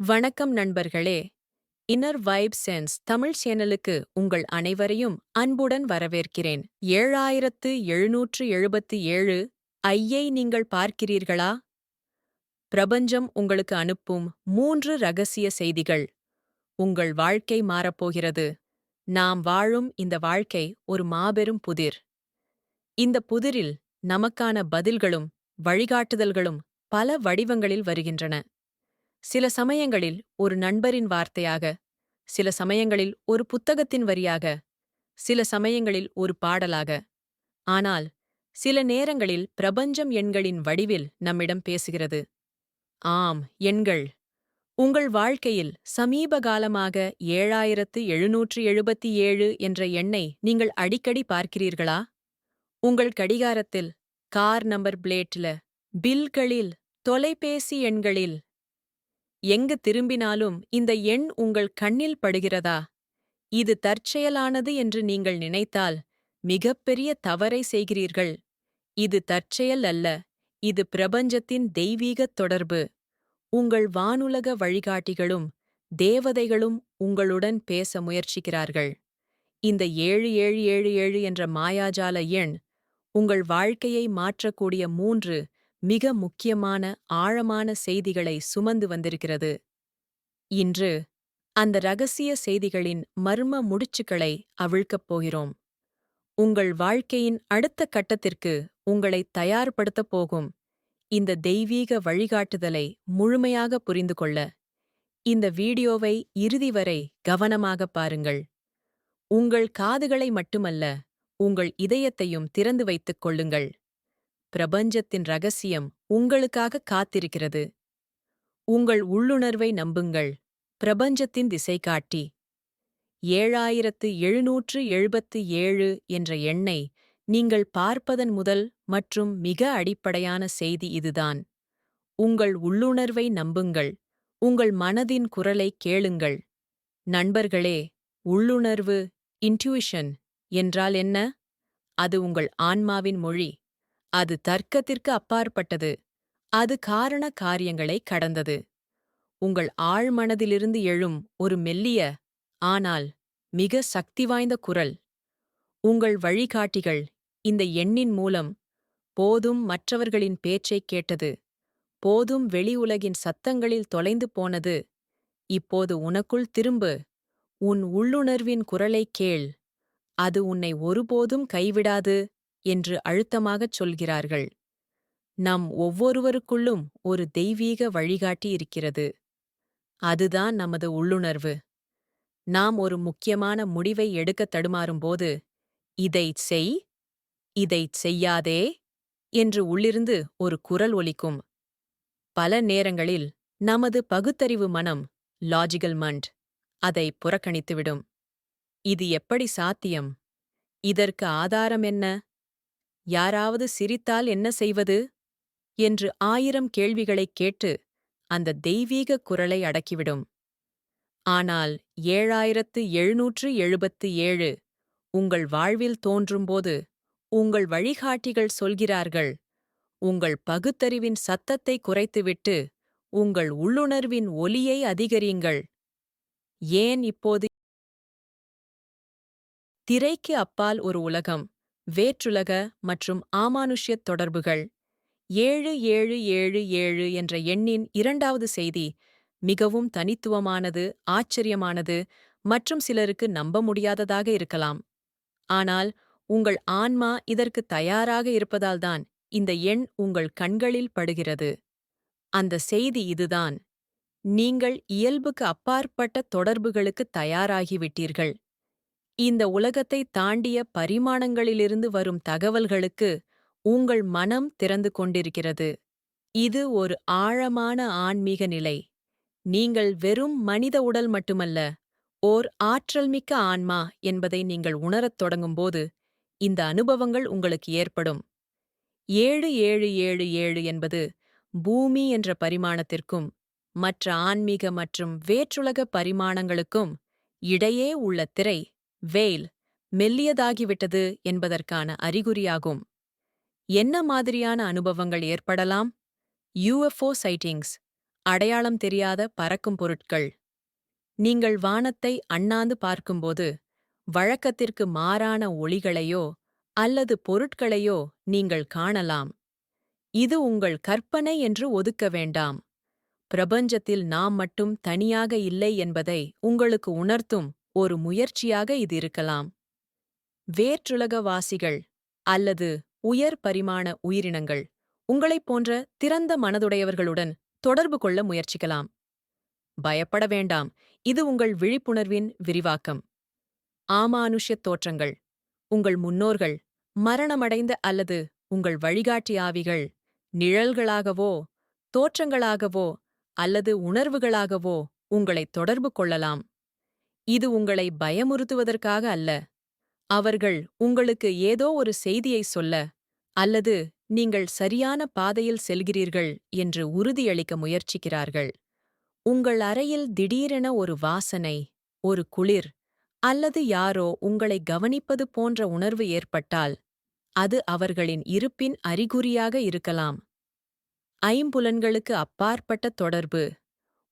வணக்கம் நண்பர்களே. Inner vibe sense Tamil சேனலுக்கு உங்கள் அனைவரையும் அன்புடன் வரவேற்கிறேன். ஏழாயிரத்து எழுநூற்று எழுபத்தி ஏழு ஐயை நீங்கள் பார்க்கிறீர்களா? பிரபஞ்சம் உங்களுக்கு அனுப்பும் மூன்று ரகசிய செய்திகள். உங்கள் வாழ்க்கை மாறப்போகிறது. நாம் வாழும் இந்த வாழ்க்கை ஒரு மாபெரும் புதிர். இந்த புதிரில் நமக்கான பதில்களும் வழிகாட்டுதல்களும் பல வடிவங்களில் வருகின்றன. சில சமயங்களில் ஒரு நண்பரின் வார்த்தையாக சில சமயங்களில் ஒரு புத்தகத்தின் வரியாக சில சமயங்களில் ஒரு பாடலாக. ஆனால் சில நேரங்களில் பிரபஞ்சம் எண்களின் வடிவில் நம்மிடம் பேசுகிறது. ஆம் எண்கள். உங்கள் வாழ்க்கையில் சமீப காலமாக ஏழாயிரத்து எழுநூற்று எழுபத்தி ஏழு என்ற எண்ணை நீங்கள் அடிக்கடி பார்க்கிறீர்களா? உங்கள் கடிகாரத்தில் கார் நம்பர் பிளேட்ல பில்களில் தொலைபேசி எண்களில் எங்கு திரும்பினாலும் இந்த எண் உங்கள் கண்ணில் படுகிறதா? இது தற்செயலானது என்று நீங்கள் நினைத்தால் மிகப்பெரிய தவறை செய்கிறீர்கள். இது தற்செயல் அல்ல இது பிரபஞ்சத்தின் தெய்வீகத் தொடர்பு. உங்கள் வானுலக வழிகாட்டிகளும் தேவதைகளும் உங்களுடன் பேச முயற்சிக்கிறார்கள். இந்த ஏழு ஏழு ஏழு ஏழு என்ற மாயாஜால எண் உங்கள் வாழ்க்கையை மாற்றக்கூடிய மூன்று மிக முக்கியமான ஆழமான செய்திகளை சுமந்து வந்திருக்கிறது. இன்று அந்த ரகசிய செய்திகளின் மர்ம முடிச்சுக்களை அவிழ்க்கப் போகிறோம். உங்கள் வாழ்க்கையின் அடுத்த கட்டத்திற்கு உங்களை தயார்படுத்தப் போகும் இந்த தெய்வீக வழிகாட்டுதலை முழுமையாக புரிந்து கொள்ள இந்த வீடியோவை இறுதி வரை கவனமாகப் பாருங்கள். உங்கள் காதுகளை மட்டுமல்ல உங்கள் இதயத்தையும் திறந்து வைத்துக் கொள்ளுங்கள். பிரபஞ்சத்தின் ரகசியம் உங்களுக்காக காத்திருக்கிறது. உங்கள் உள்ளுணர்வை நம்புங்கள். பிரபஞ்சத்தின் திசை காட்டி ஏழாயிரத்து எழுநூற்று எழுபத்து ஏழு என்ற எண்ணை நீங்கள் பார்ப்பதன் முதல் மற்றும் மிக அடிப்படையான செய்தி இதுதான். உங்கள் உள்ளுணர்வை நம்புங்கள். உங்கள் மனதின் குரலை கேளுங்கள். நண்பர்களே உள்ளுணர்வு இன்ட்யூஷன் என்றால் என்ன? அது உங்கள் ஆன்மாவின் மொழி. அது தர்க்கத்திற்கு அப்பாற்பட்டது. அது காரண காரியங்களை கடந்தது. உங்கள் ஆழ்மனதிலிருந்து எழும் ஒரு மெல்லிய ஆனால் மிக சக்தி வாய்ந்த குரல். உங்கள் வழிகாட்டிகள் இந்த எண்ணின் மூலம் போதும் மற்றவர்களின் பேச்சைக் கேட்டது. போதும் வெளி உலகின் சத்தங்களில் தொலைந்து போனது. இப்போது உனக்குள் திரும்பு. உன் உள்ளுணர்வின் குரலைக் கேள். அது உன்னை ஒருபோதும் கைவிடாது. என்று அழுத்தமாகச் சொல்கிறார்கள். நம் ஒவ்வொருவருக்குள்ளும் ஒரு தெய்வீக வழிகாட்டி இருக்கிறது. அதுதான் நமது உள்ளுணர்வு. நாம் ஒரு முக்கியமான முடிவை எடுக்கத் தடுமாறும்போது இதைச் செய் இதைச் செய்யாதே என்று உள்ளிருந்து ஒரு குரல் ஒலிக்கும். பல நேரங்களில் நமது பகுத்தறிவு மனம் லாஜிக்கல் மண்ட் அதை புறக்கணித்துவிடும். இது எப்படி சாத்தியம்? இதற்கு ஆதாரம் என்ன? யாராவது சிரித்தால் என்ன செய்வது? என்று ஆயிரம் கேள்விகளைக் கேட்டு அந்த தெய்வீக குரலை அடக்கிவிடும். ஆனால் ஏழாயிரத்து எழுநூற்று எழுபத்து ஏழு உங்கள் வாழ்வில் தோன்றும்போது உங்கள் வழிகாட்டிகள் சொல்கிறார்கள் உங்கள் பகுத்தறிவின் சத்தத்தை குறைத்துவிட்டு உங்கள் உள்ளுணர்வின் ஒலியை அதிகரியுங்கள். ஏன் இப்போது? திரைக்கு அப்பால் ஒரு உலகம். வேற்றுலக மற்றும் ஆமானுஷ்யத் தொடர்புகள். ஏழு ஏழு ஏழு ஏழு என்ற எண்ணின் இரண்டாவது செய்தி மிகவும் தனித்துவமானது ஆச்சரியமானது மற்றும் சிலருக்கு நம்ப முடியாததாக இருக்கலாம். ஆனால் உங்கள் ஆன்மா இதற்கு தயாராக இருப்பதால்தான் இந்த எண் உங்கள் கண்களில் படுகிறது. அந்த செய்தி இதுதான். நீங்கள் இயல்புக்கு அப்பாற்பட்ட தொடர்புகளுக்கு தயாராகிவிட்டீர்கள். இந்த உலகத்தை தாண்டிய பரிமாணங்களிலிருந்து வரும் தகவல்களுக்கு உங்கள் மனம் திறந்து கொண்டிருக்கிறது. இது ஒரு ஆழமான ஆன்மீக நிலை. நீங்கள் வெறும் மனித உடல் மட்டுமல்ல ஓர் ஆற்றல்மிக்க ஆன்மா என்பதை நீங்கள் உணரத் தொடங்கும்போது இந்த அனுபவங்கள் உங்களுக்கு ஏற்படும். ஏழு ஏழு ஏழு ஏழு என்பது பூமி என்ற பரிமாணத்திற்கும் மற்ற ஆன்மீக மற்றும் வேற்றுலக பரிமாணங்களுக்கும் இடையே உள்ள திரை வெயில் மெல்லியதாகிவிட்டது என்பதற்கான அறிகுறியாகும். என்ன மாதிரியான அனுபவங்கள் ஏற்படலாம்? யூஎஃப்ஓ சைட்டிங்ஸ் அடையாளம் தெரியாத பறக்கும் பொருட்கள். நீங்கள் வானத்தை அண்ணாந்து பார்க்கும்போது வழக்கத்திற்கு மாறான ஒளிகளையோ அல்லது பொருட்களையோ நீங்கள் காணலாம். இது உங்கள் கற்பனை என்று ஒதுக்க வேண்டாம். பிரபஞ்சத்தில் நாம் மட்டும் தனியாக இல்லை என்பதை உங்களுக்கு உணர்த்தும் ஒரு முயற்சியாக இது இருக்கலாம். வேற்றுலகவாசிகள் அல்லது உயர் பரிமாண உயிரினங்கள் உங்களைப் போன்ற திறந்த மனதுடையவர்களுடன் தொடர்பு கொள்ள முயற்சிக்கலாம். பயப்பட வேண்டாம் இது உங்கள் விழிப்புணர்வின் விரிவாக்கம். ஆமானுஷ்யத் தோற்றங்கள் உங்கள் முன்னோர்கள் மரணமடைந்த அல்லது உங்கள் வழிகாட்டி ஆவிகள் நிழல்களாகவோ தோற்றங்களாகவோ அல்லது உணர்வுகளாகவோ உங்களை தொடர்பு கொள்ளலாம். இது உங்களை பயமுறுத்துவதற்காக அல்ல. அவர்கள் உங்களுக்கு ஏதோ ஒரு செய்தியை சொல்ல அல்லது நீங்கள் சரியான பாதையில் செல்கிறீர்கள் என்று உறுதியளிக்க முயற்சிக்கிறார்கள். உங்கள் அறையில் திடீரென ஒரு வாசனை ஒரு குளிர் அல்லது யாரோ உங்களை கவனிப்பது போன்ற உணர்வு ஏற்பட்டால் அது அவர்களின் இருப்பின் அறிகுறியாக இருக்கலாம். ஐம்புலன்களுக்கு அப்பாற்பட்ட தொடர்பு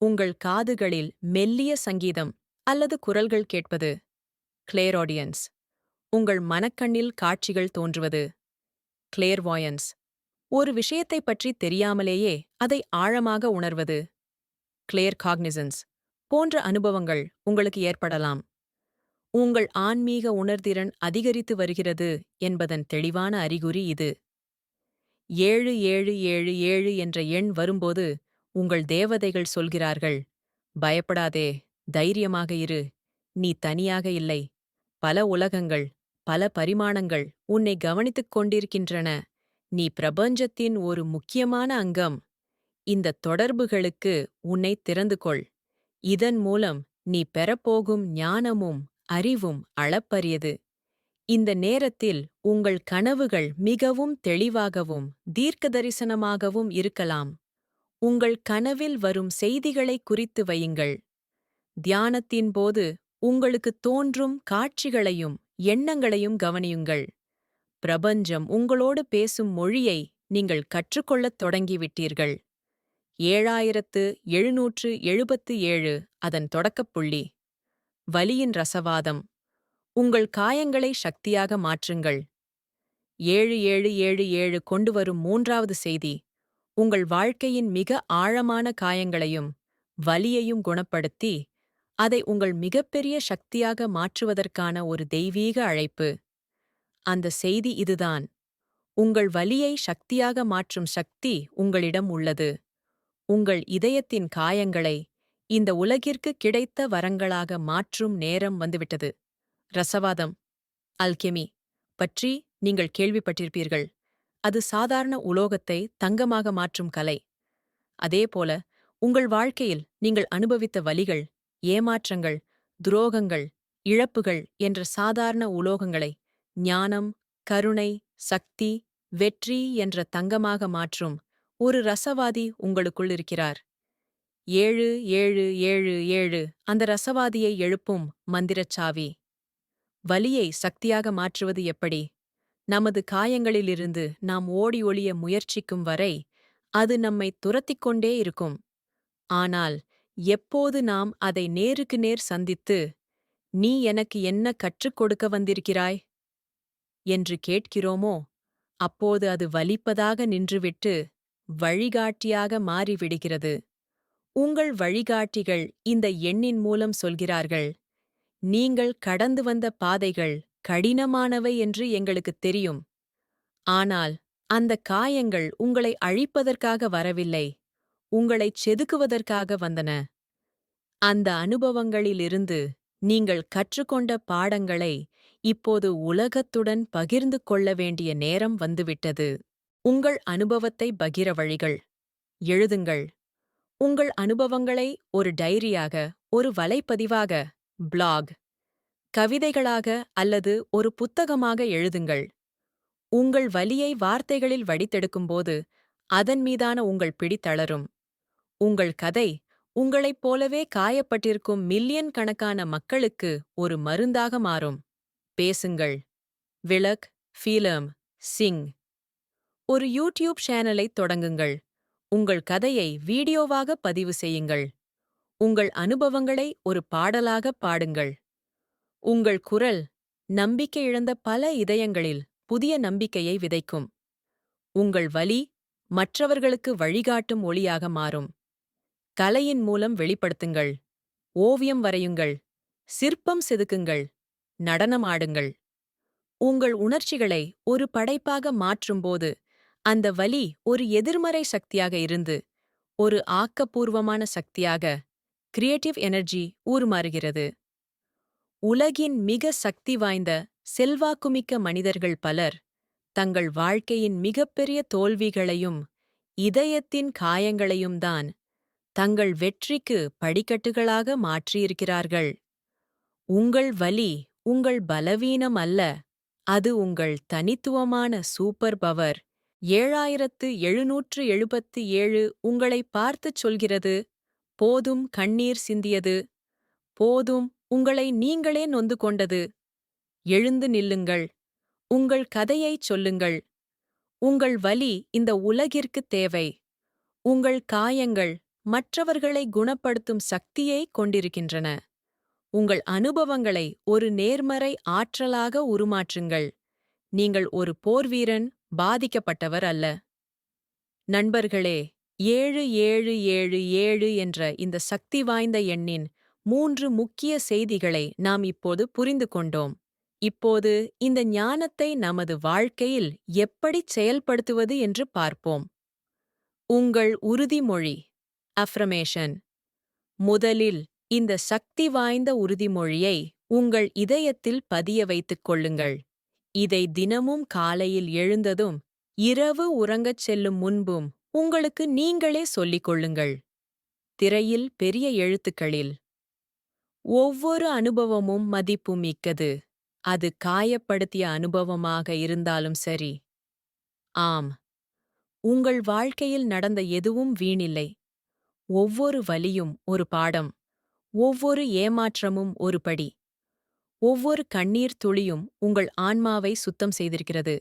உங்கள் காதுகளில் மெல்லிய சங்கீதம் அல்லது குரல்கள் கேட்பது? கிளேராடியன்ஸ் உங்கள் மனக்கண்ணில் காட்சிகள் தோன்றுவது? கிளேர்வாயன்ஸ் ஒரு விஷயத்தைப் பற்றி தெரியாமலேயே அதை ஆழமாக உணர்வது? கிளேர் காக்னிசன்ஸ் போன்ற அனுபவங்கள் உங்களுக்கு ஏற்படலாம். உங்கள் ஆன்மீக உணர்திறன் அதிகரித்து வருகிறது என்பதன் தெளிவான அறிகுறி இது. ஏழு ஏழு ஏழு ஏழு என்ற எண் வரும்போது உங்கள் தேவதைகள் சொல்கிறார்கள் பயப்படாதே தைரியமாக இரு. நீ தனியாக இல்லை. பல உலகங்கள் பல பரிமாணங்கள் உன்னை கவனித்துக் கொண்டிருக்கின்றன. நீ பிரபஞ்சத்தின் ஒரு முக்கியமான அங்கம். இந்த தொடர்புகளுக்கு உன்னை திறந்து கொள். இதன் மூலம் நீ பெறப்போகும் ஞானமும் அறிவும் அளப்பரியது. இந்த நேரத்தில் உங்கள் கனவுகள் மிகவும் தெளிவாகவும் தீர்க்க தரிசனமாகவும் இருக்கலாம். உங்கள் கனவில் வரும் செய்திகளை குறித்து வையுங்கள். தியானத்தின் போது உங்களுக்கு தோன்றும் காட்சிகளையும் எண்ணங்களையும் கவனியுங்கள். பிரபஞ்சம் உங்களோடு பேசும் மொழியை நீங்கள் கற்றுக்கொள்ளத் தொடங்கிவிட்டீர்கள். ஏழாயிரத்து எழுநூற்று எழுபத்து ஏழு அதன் தொடக்கப்புள்ளி வலியின் ரசவாதம். உங்கள் காயங்களை சக்தியாக மாற்றுங்கள். ஏழு ஏழு ஏழு ஏழு கொண்டு வரும் மூன்றாவது செய்தி. உங்கள் வாழ்க்கையின் மிக ஆழமான காயங்களையும் வலியையும் குணப்படுத்தி அதை உங்கள் மிகப்பெரிய சக்தியாக மாற்றுவதற்கான ஒரு தெய்வீக அழைப்பு. அந்த செய்தி இதுதான். உங்கள் வலியை சக்தியாக மாற்றும் சக்தி உங்களிடம் உள்ளது. உங்கள் இதயத்தின் காயங்களை இந்த உலகிற்கு கிடைத்த வரங்களாக மாற்றும் நேரம் வந்துவிட்டது. ரசவாதம் அல்கெமி பற்றி நீங்கள் கேள்விப்பட்டிருப்பீர்கள். அது சாதாரண உலோகத்தை தங்கமாக மாற்றும் கலை. அதேபோல உங்கள் வாழ்க்கையில் நீங்கள் அனுபவித்த வலிகள் ஏமாற்றங்கள் துரோகங்கள் இழப்புகள் என்ற சாதாரண உலோகங்களை ஞானம் கருணை சக்தி வெற்றி என்ற தங்கமாக மாற்றும் ஒரு ரசவாதி உங்களுக்குள் இருக்கிறார். ஏழு ஏழு ஏழு ஏழு அந்த ரசவாதியை எழுப்பும் மந்திரச்சாவி வலியை சக்தியாக மாற்றுவது எப்படி? நமது காயங்களிலிருந்து நாம் ஓடி ஒளிய முயற்சிக்கும் வரை அது நம்மை துரத்திக் கொண்டே இருக்கும். ஆனால் எப்போது நாம் அதை நேருக்கு நேர் சந்தித்து நீ எனக்கு என்ன கற்றுக் கொடுக்க வந்திருக்கிறாய் என்று கேட்கிறோமோ அப்போது அது வலிப்பதாக நின்றுவிட்டு வழிகாட்டியாக மாறிவிடுகிறது. உங்கள் வழிகாட்டிகள் இந்த எண்ணின் மூலம் சொல்கிறார்கள் நீங்கள் கடந்து வந்த பாதைகள் கடினமானவை என்று எங்களுக்குத் தெரியும். ஆனால் அந்த காயங்கள் உங்களை அழிப்பதற்காக வரவில்லை. உங்களைச் செதுக்குவதற்காக வந்தன. அந்த அனுபவங்களிலிருந்து நீங்கள் கற்றுக்கொண்ட பாடங்களை இப்போது உலகத்துடன் பகிர்ந்து கொள்ள வேண்டிய நேரம் வந்துவிட்டது. உங்கள் அனுபவத்தை பகிர வழிகள். எழுதுங்கள். உங்கள் அனுபவங்களை ஒரு டைரியாக ஒரு வலைப்பதிவாக பிளாக் கவிதைகளாக அல்லது ஒரு புத்தகமாக எழுதுங்கள். உங்கள் வலியை வார்த்தைகளில் வடித்தெடுக்கும்போது அதன் மீதான உங்கள் பிடி தளரும். உங்கள் கதை உங்களைப் போலவே காயப்பட்டிருக்கும் மில்லியன் கணக்கான மக்களுக்கு ஒரு மருந்தாக மாறும். பேசுங்கள். விளக் ஃபீலம் சிங். ஒரு யூடியூப் சேனலைத் தொடங்குங்கள். உங்கள் கதையை வீடியோவாக பதிவு செய்யுங்கள். உங்கள் அனுபவங்களை ஒரு பாடலாக பாடுங்கள். உங்கள் குரல் நம்பிக்கை இழந்த பல இதயங்களில் புதிய நம்பிக்கையை விதைக்கும். உங்கள் வலி மற்றவர்களுக்கு வழிகாட்டும் ஒளியாக மாறும். கலையின் மூலம் வெளிப்படுத்துங்கள். ஓவியம் வரையுங்கள். சிற்பம் செதுக்குங்கள். நடனம் ஆடுங்கள். உங்கள் உணர்ச்சிகளை ஒரு படைப்பாக மாற்றும்போது அந்த வலி ஒரு எதிர்மறை சக்தியாக இருந்து ஒரு ஆக்கப்பூர்வமான சக்தியாக கிரியேட்டிவ் எனர்ஜி ஊர்மாறுகிறது உலகின் மிக சக்தி வாய்ந்த செல்வாக்குமிக்க மனிதர்கள் பலர் தங்கள் வாழ்க்கையின் மிகப்பெரிய தோல்விகளையும் இதயத்தின் காயங்களையும் தான் தங்கள் வெற்றிக்கு படிக்கட்டுகளாக மாற்றியிருக்கிறார்கள். உங்கள் வலி உங்கள் பலவீனம் அல்ல அது உங்கள் தனித்துவமான சூப்பர் பவர். ஏழாயிரத்து எழுநூற்று எழுபத்து ஏழு உங்களை பார்த்துச் சொல்கிறது போதும் கண்ணீர் சிந்தியது போதும் உங்களை நீங்களே நொந்து கொண்டது. எழுந்து நில்லுங்கள் உங்கள் கதையைச் சொல்லுங்கள். உங்கள் வலி இந்த உலகிற்குத் தேவை. உங்கள் காயங்கள் மற்றவர்களை குணப்படுத்தும் சக்தியை கொண்டிருக்கின்றன. உங்கள் அனுபவங்களை ஒரு நேர்மறை ஆற்றலாக உருமாற்றுங்கள். நீங்கள் ஒரு போர்வீரன் பாதிக்கப்பட்டவர் அல்ல. நண்பர்களே ஏழு ஏழு ஏழு ஏழு என்ற இந்த சக்தி வாய்ந்த எண்ணின் மூன்று முக்கிய செய்திகளை நாம் இப்போது புரிந்து கொண்டோம். இப்போது இந்த ஞானத்தை நமது வாழ்க்கையில் எப்படிச் செயல்படுத்துவது என்று பார்ப்போம். உங்கள் உறுதிமொழி. அஃப்ரமேஷன் முதலில் இந்த சக்தி வாய்ந்த உறுதிமொழியை உங்கள் இதயத்தில் பதிய வைத்துக் கொள்ளுங்கள். இதை தினமும் காலையில் எழுந்ததும் இரவு உறங்கச் செல்லும் முன்பும் உங்களுக்கு நீங்களே சொல்லிக் கொள்ளுங்கள். திரையில் பெரிய எழுத்துக்களில் ஒவ்வொரு அனுபவமும் மதிப்புமிக்கது அது காயப்படுத்திய அனுபவமாக இருந்தாலும் சரி. ஆம். உங்கள் வாழ்க்கையில் நடந்த எதுவும் வீணில்லை. ஒவ்வொரு வலியும் ஒரு பாடம் ஒவ்வொரு ஏமாற்றமும் ஒரு படி. ஒவ்வொரு கண்ணீர் துளியும் உங்கள் ஆன்மாவை சுத்தம் செய்திருக்கிறது.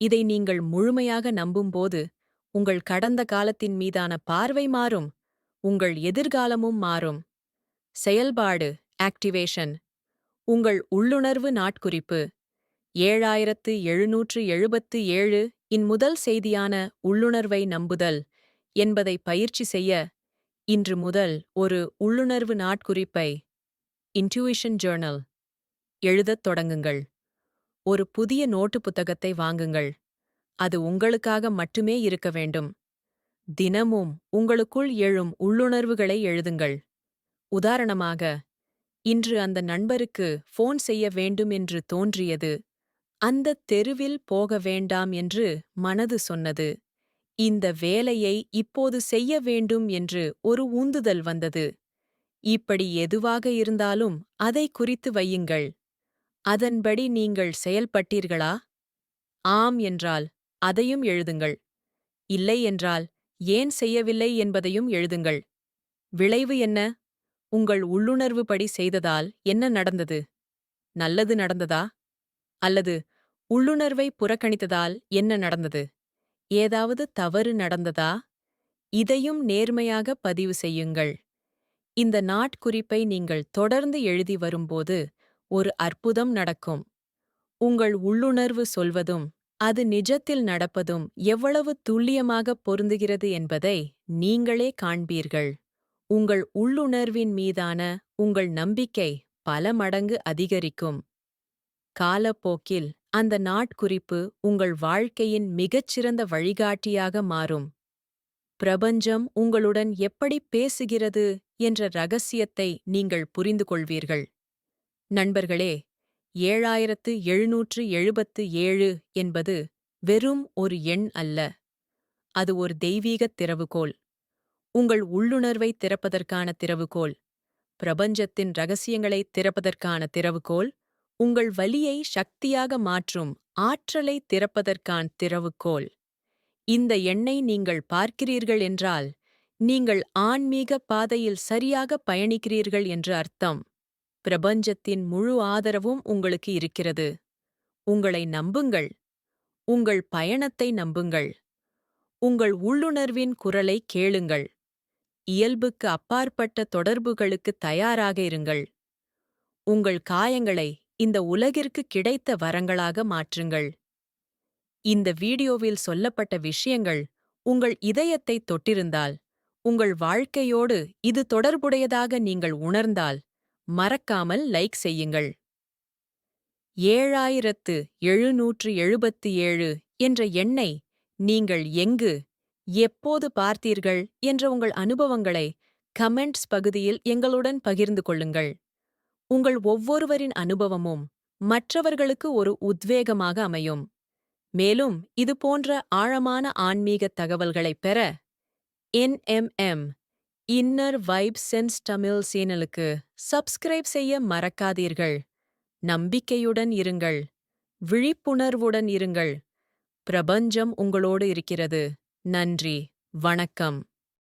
இதை நீங்கள் முழுமையாக நம்பும்போது உங்கள் கடந்த காலத்தின் மீதான பார்வை மாறும் உங்கள் எதிர்காலமும் மாறும். செயல்பாடு ஆக்டிவேஷன் உங்கள் உள்ளுணர்வு நாட்குறிப்பு ஏழாயிரத்து எழுநூற்று எழுபத்து ஏழு இன் முதல் செய்தியான உள்ளுணர்வை நம்புதல் என்பதை பயிற்சி செய்ய இன்று முதல் ஒரு உள்ளுணர்வு நாட்குறிப்பை இன்ட்யூஷன் ஜேர்னல் எழுதத் தொடங்குங்கள். ஒரு புதிய நோட்டு புத்தகத்தை வாங்குங்கள். அது உங்களுக்காக மட்டுமே இருக்க வேண்டும். தினமும் உங்களுக்குள் எழும் உள்ளுணர்வுகளை எழுதுங்கள். உதாரணமாக இன்று அந்த நண்பருக்கு ஃபோன் செய்ய வேண்டும் என்று தோன்றியது அந்த தெருவில் போக வேண்டாம் என்று மனது சொன்னது. இந்த வேலையை இப்போது செய்ய வேண்டும் என்று ஒரு ஊந்துதல் வந்தது. இப்படி எதுவாக இருந்தாலும் அதை குறித்து வையுங்கள். அதன்படி நீங்கள் செயல்பட்டீர்களா? ஆம் என்றால் அதையும் எழுதுங்கள். இல்லை என்றால் ஏன் செய்யவில்லை என்பதையும் எழுதுங்கள். விளைவு என்ன? உங்கள் உள்ளுணர்வுபடி செய்ததால் என்ன நடந்தது? நல்லது நடந்ததா? அல்லது உள்ளுணர்வை புறக்கணித்ததால் என்ன நடந்தது? ஏதாவது தவறு நடந்ததா? இதையும் நேர்மையாக பதிவு செய்யுங்கள். இந்த நாட்குறிப்பை நீங்கள் தொடர்ந்து எழுதி வரும்போது ஒரு அற்புதம் நடக்கும். உங்கள் உள்ளுணர்வு சொல்வதும் அது நிஜத்தில் நடப்பதும் எவ்வளவு துல்லியமாக பொருந்துகிறது என்பதை நீங்களே காண்பீர்கள். உங்கள் உள்ளுணர்வின் மீதான உங்கள் நம்பிக்கை பல மடங்கு அதிகரிக்கும். காலப்போக்கில் அந்த நாட்குறிப்பு உங்கள் வாழ்க்கையின் மிகச்சிறந்த வழிகாட்டியாக மாறும். பிரபஞ்சம் உங்களுடன் எப்படி பேசுகிறது என்ற ரகசியத்தை நீங்கள் புரிந்து கொள்வீர்கள். நண்பர்களே ஏழாயிரத்து எழுநூற்று எழுபத்து ஏழு என்பது வெறும் ஒரு எண் அல்ல. அது ஒரு தெய்வீகத் திறவுகோல். உங்கள் உள்ளுணர்வை திறப்பதற்கான திறவுகோல். பிரபஞ்சத்தின் ரகசியங்களை திறப்பதற்கான திறவுகோல். உங்கள் வலியை சக்தியாக மாற்றும் ஆற்றலை திறப்பதற்கான் திறவுகோல். இந்த எண்ணை நீங்கள் பார்க்கிறீர்கள் என்றால் நீங்கள் ஆன்மீக பாதையில் சரியாக பயணிக்கிறீர்கள் என்று அர்த்தம். பிரபஞ்சத்தின் முழு ஆதரவும் உங்களுக்கு இருக்கிறது. உங்களை நம்புங்கள். உங்கள் பயணத்தை நம்புங்கள். உங்கள் உள்ளுணர்வின் குரலை கேளுங்கள். இயல்புக்கு அப்பாற்பட்ட தொடர்புகளுக்கு தயாராக இருங்கள். உங்கள் காயங்களை இந்த உலகிற்கு கிடைத்த வரங்களாக மாற்றுங்கள். இந்த வீடியோவில் சொல்லப்பட்ட விஷயங்கள் உங்கள் இதயத்தை தொட்டிருந்தால் உங்கள் வாழ்க்கையோடு இது தொடர்புடையதாக நீங்கள் உணர்ந்தால் மறக்காமல் லைக் செய்யுங்கள். ஏழாயிரத்து எழுநூற்று எழுபத்தி ஏழு என்ற எண்ணை நீங்கள் எங்கு எப்போது பார்த்தீர்கள் என்ற உங்கள் அனுபவங்களை கமெண்ட்ஸ் பகுதியில் எங்களுடன் பகிர்ந்து கொள்ளுங்கள். உங்கள் ஒவ்வொருவரின் அனுபவமும் மற்றவர்களுக்கு ஒரு உத்வேகமாக அமையும். மேலும் இது போன்ற ஆழமான ஆன்மீக தகவல்களைப் பெற NMM inner vibe sense Tamil சேனலுக்கு சப்ஸ்கிரைப் செய்ய மறக்காதீர்கள். நம்பிக்கையுடன் இருங்கள். விழிப்புணர்வுடன் இருங்கள். பிரபஞ்சம் உங்களோடு இருக்கிறது. நன்றி. வணக்கம்.